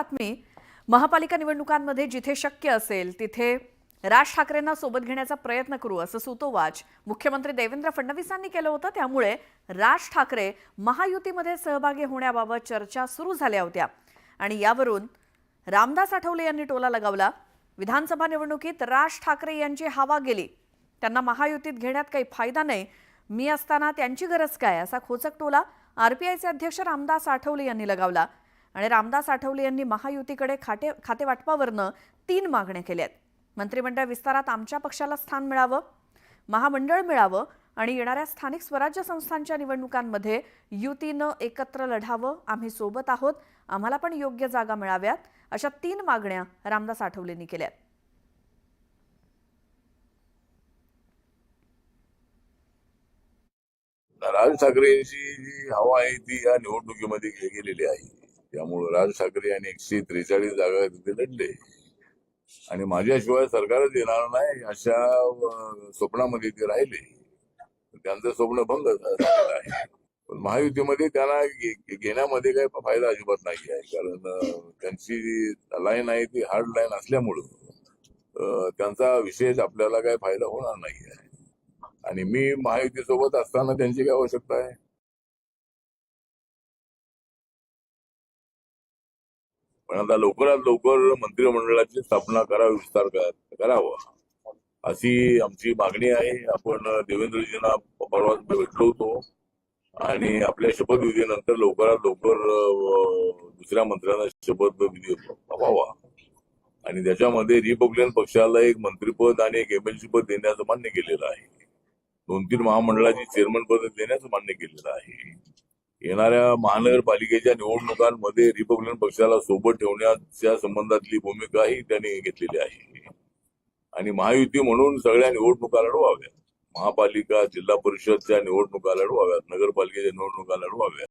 बातमी महापालिका निवडणुकांमध्ये जिथे शक्य असेल तिथे राज ठाकरेंना सोबत घेण्याचा प्रयत्न करू असं सुतोवाच मुख्यमंत्री देवेंद्र फडणवीसांनी केलं होतं. त्यामुळे राज ठाकरे महायुतीमध्ये सहभागी होण्याबाबत चर्चा सुरू झाल्या होत्या. आणि यावरून रामदास आठवले यांनी टोला लगावला. विधानसभा निवडणुकीत राज ठाकरे यांची हवा गेली. त्यांना महायुतीत घेण्यात काही फायदा नाही. मी असताना त्यांची गरज काय? असा खोचक टोला आरपीआयचे अध्यक्ष रामदास आठवले यांनी लगावला. आणि रामदास आठवले यांनी महायुतीकडे खाते खातेवाटपावरनं तीन मागण्या केल्या आहेत मंत्रिमंडळ विस्तारात आमच्या पक्षाला स्थान मिळावं महामंडळ मिळावं आणि येणाऱ्या स्थानिक स्वराज्य संस्थांच्या निवडणुकांमध्ये युतीनं एकत्र लढावं आम्ही सोबत आहोत आम्हाला पण योग्य जागा मिळाव्यात अशा तीन मागण्या रामदास आठवलेंनी केल्यात. राज ठाकरेंची जी हवा आहे ती या निवडणुकीमध्ये गेलेली आहे. त्यामुळे राज ठाकरे यांनी एकशे त्रेचाळीस जागा तिथे लढले. आणि माझ्याशिवाय सरकारच येणार नाही अशा स्वप्नामध्ये ते राहिले. त्यांचं स्वप्न भंग झालेलं आहे. पण महायुतीमध्ये त्यांना घेण्यामध्ये काही फायदा अजिबात नाही आहे. कारण त्यांची लाईन आहे ती हार्ड लाईन असल्यामुळं त्यांचा विशेष आपल्याला काही फायदा होणार नाही आहे. आणि मी महायुतीसोबत असताना त्यांची काय आवश्यकता आहे? पण आता लवकरात लवकर मंत्रिमंडळाची स्थापना करावी विस्तार करावा. अशी आमची मागणी आहे. आपण देवेंद्रजींना परवा भेटलो होतो. आणि आपल्या शपथविधीनंतर लवकरात लवकर दुसऱ्या मंत्र्यांना शपथविधी व्हावा. आणि त्याच्यामध्ये रिपब्लिकन पक्षाला एक मंत्रीपद आणि एक एमएलसी पद देण्याचं मान्य केलेलं आहे. दोन तीन महामंडळाची चेअरमन पद देण्याचं मान्य केलेलं आहे. येणाऱ्या महानगरपालिकेच्या निवडणुकांमध्ये रिपब्लिकन पक्षाला सोबत ठेवण्याच्या संबंधातली भूमिकाही त्यांनी घेतलेली आहे. आणि महायुती म्हणून सगळ्या निवडणुका लढवाव्यात. महापालिका जिल्हा परिषदच्या निवडणुका लढवाव्यात. नगरपालिकेच्या निवडणुका लढवाव्यात.